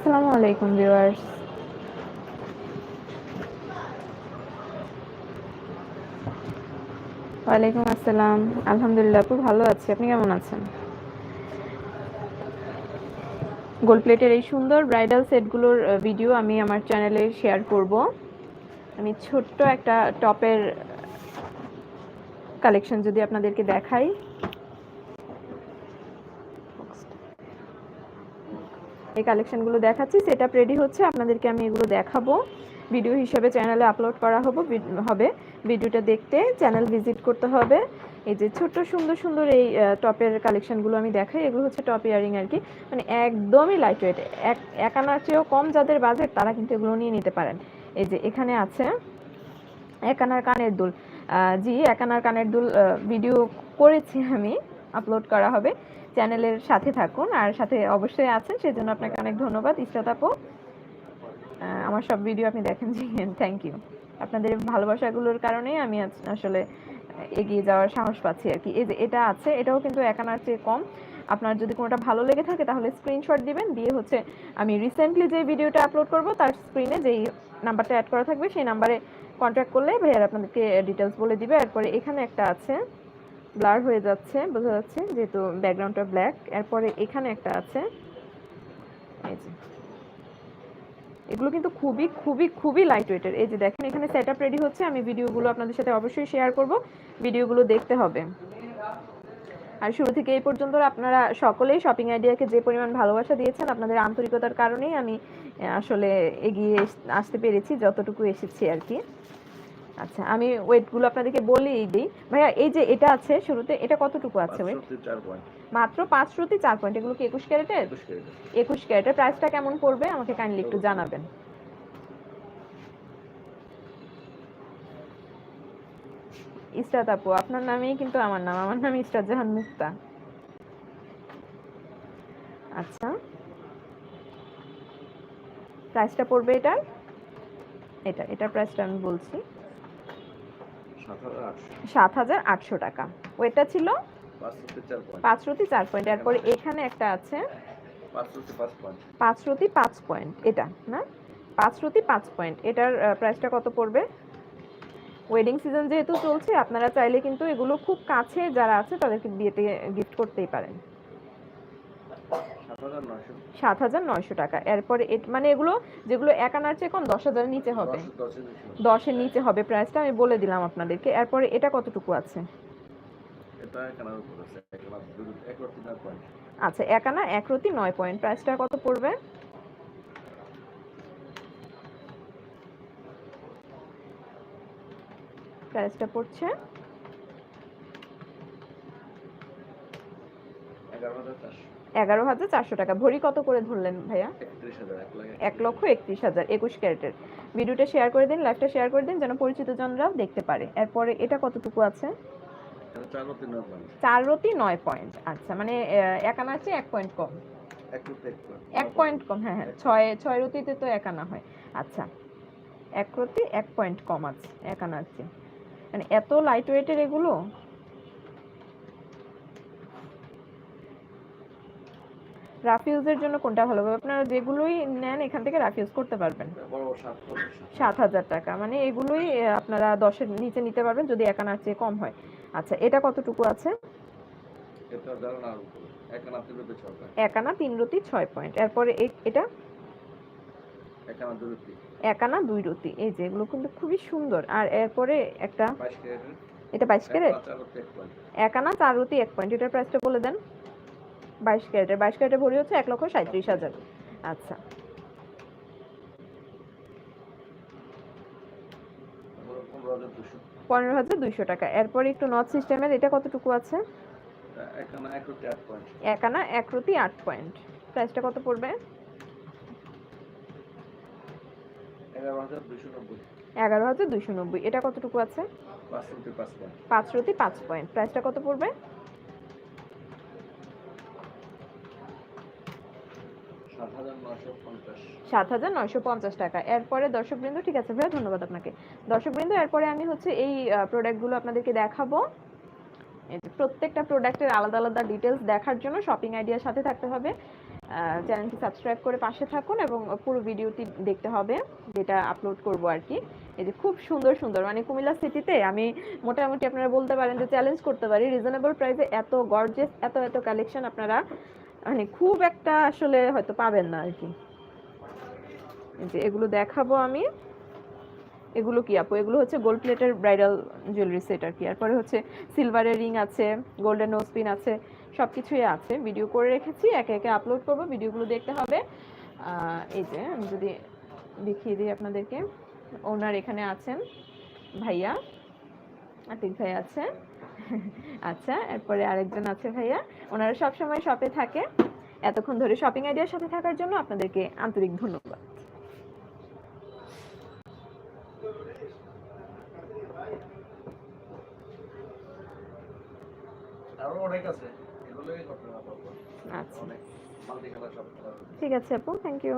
আসসালামু আলাইকুম, ভিউয়ার্স। ওয়ালাইকুম আসসালাম। আলহামদুলিল্লাহ খুব ভালো আছি। আপনি কেমন আছেন? গোল্ড প্লেটের এই সুন্দর ব্রাইডাল সেটগুলোর ভিডিও আমি আমার চ্যানেলে শেয়ার করব। আমি ছোট্ট একটা টপের কালেকশন যদি আপনাদেরকে দেখাই। এই কালেকশনগুলো দেখাচ্ছি। সেট রেডি হচ্ছে। আপনাদেরকে আমি এগুলো দেখাবো। ভিডিও হিসেবে চ্যানেলে আপলোড করা হবে হবে। ভিডিওটা দেখতে চ্যানেল ভিজিট করতে হবে। এই যে ছোট্ট, সুন্দর সুন্দর এই টপের কালেকশনগুলো আমি দেখাই। এগুলো হচ্ছে টপ ইয়ারিং আর কি। মানে একদমই লাইট ওয়েট এক এক আনার চেয়েও কম যাদের বাজেট তারা কিন্তু এগুলো নিয়ে নিতে পারেন। এই যে এখানে আছে এক আনার কানের দুল। জি এক আনার কানের দুল ভিডিও করেছি আমি। আপলোড করা হবে। চ্যানেলের সাথে থাকুন আর সাথে অবশ্যই আছেন, সেজন্য আপনাকে অনেক ধন্যবাদ ইস্তাত আপু। আমার সব ভিডিও আপনি দেখেন, জি থ্যাংক ইউ আপনাদের ভালোবাসাগুলোর কারণেই আমি আসলে এগিয়ে যাওয়ার সাহস পাচ্ছি আর কি। এই যে এটা আছে, এটাও কিন্তু একানার চেয়ে কম। আপনার যদি কোনোটা ভালো লেগে থাকে, তাহলে স্ক্রিনশট দিবেন। দিয়ে হচ্ছে আমি রিসেন্টলি যে ভিডিওটা আপলোড করব, তার স্ক্রিনে যেই নাম্বারটা অ্যাড করা থাকবে, সেই নাম্বারে কন্ট্যাক্ট করলে ভাইয়ার আপনাদেরকে ডিটেলস বলে দিবে। এরপরে এখানে একটা আছে ব্লার হয়ে যাচ্ছে, বোঝা যাচ্ছে যেহেতু ব্যাকগ্রাউন্ডটা ব্ল্যাক এরপরে এখানে একটা আছে। এই যে। এগুলো কিন্তু খুবই খুবই খুবই লাইট ওয়েটের এই যে দেখেন, এখানে সেট আপ রেডি হচ্ছে। আমি ভিডিওগুলো আপনাদের সাথে অবশ্যই শেয়ার করব। ভিডিওগুলো দেখতে হবে। আর শুরু থেকে এই পর্যন্ত আপনারা সকলেই শপিং আইডিয়াকে যে পরিমাণ ভালোবাসা দিয়েছেন আপনাদের আন্তরিকতার কারণেই আমি আসলে এগিয়ে আসতে পেরেছি, যতটুকু এসেছি আর কি। আচ্ছা আমি ওয়েটগুলো আপনাদেরকে বলেই দিই। ভাইয়া এই যে এটা আছে শুরুতে এটা কতটুকু আছে ওয়েট মাত্র পাঁচ শ্রুতি চার পয়েন্ট এগুলো কি একুশ ক্যারেটের একুশ ক্যারেটের প্রাইসটা কেমন পড়বে? আমাকে কাইন্ডলি একটু জানাবেন। ইস্তাত আপু আপনার নামেই কিন্তু আমার নাম। আমার নাম ইস্তাত জাহান মুক্তা। আচ্ছা। প্রাইসটা পড়বে এটার? এটা এটার প্রাইসটা আমি বলছি। সাত হাজার আটশো টাকা। ওইটা ছিল? পাঁচ রুটি চার পয়েন্ট। তারপর এখানে একটা আছে। পাঁচ রুটি পাঁচ পয়েন্ট। এটা না? পাঁচ রুটি পাঁচ পয়েন্ট। এটার প্রাইসটা কত পড়বে? ওয়েডিং সিজন যেহেতু চলছে আপনারা চাইলে কিন্তু এগুলো খুব কাছে যারা আছে তাদেরকে বিয়েতে গিফট করতেই পারেন। সাত হাজার নয়শো টাকা। এরপরে মানে এগুলো যেগুলো এক আনার চেয়ে কম দশ হাজারের নিচে হবে। দশের নিচে হবে। প্রাইসটা আমি বলে দিলাম আপনাদেরকে। এরপরে এটা কতটুকু আছে? আচ্ছা এক আনা এক রতি নয় পয়েন্ট। প্রাইসটা কত পড়বে? প্রাইসটা পড়ছে? এগারো হাজার চারশো। এগারো হাজার চারশো টাকা। ভরি কত করে ধরলেন ভাইয়া? এক লক্ষ একত্রিশ হাজার একুশ ক্যারেটের। ভিডিওটা শেয়ার করে দিন লাইভটা শেয়ার করে দিন যেন পরিচিত জনরাও দেখতে পারে। এরপরে এটা কতটুকু আছে? চার রতি নয় পয়েন্ট আচ্ছা মানে এক আনা আছে এক পয়েন্ট কম। এক পয়েন্ট কম হ্যাঁ হ্যাঁ। ছয় ছয় রতিতে তো এক আনা হয়। আচ্ছা এক রতি এক পয়েন্ট কম আছে এক আনা আছে। মানে এত লাইট ওয়েটের এগুলো? রাফিউজের জন্য কোনটা ভালো হবে? আপনারা যেগুলোই নেন এখান থেকে রাফিউজ করতে পারবেন। সাত হাজার টাকা। মানে এগুলোই আপনারা দশের নিচে নিতে পারবেন যদি একানার চেয়ে কম হয়। আচ্ছা এটা কতটুকু আছে? একানা তিন রতি ছয় পয়েন্ট। এরপরে এটা? একানা দুই রতি এই যে এগুলো কিন্তু খুবই সুন্দর। আর এরপরে একটা? এটা বাইশ ক্যারেট? একানা চার রতি এক পয়েন্ট। এটার প্রাইসটা বলে দেন। বাইশ ক্যারেটের বাইশ ক্যারেটের ভরি হচ্ছে এক লক্ষ সাঁত্রিশ হাজার। আচ্ছা। পনেরো হাজার দুইশো টাকা। এরপর একটু নর্থ সিস্টেমের এটা কতটুকু আছে? এক আনা এক আট পয়েন্ট প্রাইসটা কত পড়বে? এগারো হাজার দুইশো নব্বই। এটা কতটুকু আছে? পাঁচ রতি পাঁচ পয়েন্ট প্রাইসটা কত পড়বে? সাত হাজার নয়শো পঞ্চাশ। টাকা। এরপরে দর্শকবৃন্দ, ঠিক আছে ভাইয়া, ধন্যবাদ আপনাকে। দর্শকবৃন্দ, এরপরে আমি হচ্ছে এই প্রোডাক্টগুলো আপনাদেরকে দেখাবো। প্রত্যেকটা প্রোডাক্টের আলাদা আলাদা ডিটেলস দেখার জন্য শপিং আইডিয়ার সাথে থাকতে হবে। চ্যানেলটি সাবস্ক্রাইব করে পাশে থাকুন এবং পুরো ভিডিওটি দেখতে হবে, যেটা আপলোড করব আর কি। এই যে খুব সুন্দর সুন্দর। মানে কুমিল্লা সিটিতে আমি মোটামুটি আপনারা বলতে পারেন যে চ্যালেঞ্জ করতে পারি। রিজনেবল প্রাইসে এত গর্জেস এত এত কালেকশন আপনারা মানে খুব একটা আসলে হয়তো পাবেন না আর কি। যে এগুলো দেখাবো আমি। এগুলো কি আপু? এগুলো হচ্ছে গোল্ড প্লেটের ব্রাইডাল জুয়েলারি সেট আর কি। এরপরে হচ্ছে সিলভারের রিং আছে গোল্ডেন নোজপিন আছে সব কিছুই আছে। ভিডিও করে রেখেছি, একে একে আপলোড করব ভিডিওগুলো দেখতে হবে। এই যে আমি যদি দেখিয়ে দিই আপনাদেরকে। ওনার এখানে আছেন ভাইয়া, আতিক ভাই আছে। আচ্ছা এরপরে আরেকজন আছে ভাইয়া। ওনারা সবসময় শপে থাকে। এতক্ষণ ধরে শপিং আইডিয়ার সাথে থাকার জন্য আপনাদেরকে আন্তরিক ধন্যবাদ। আচ্ছা। ঠিক আছে আপু থ্যাংক ইউ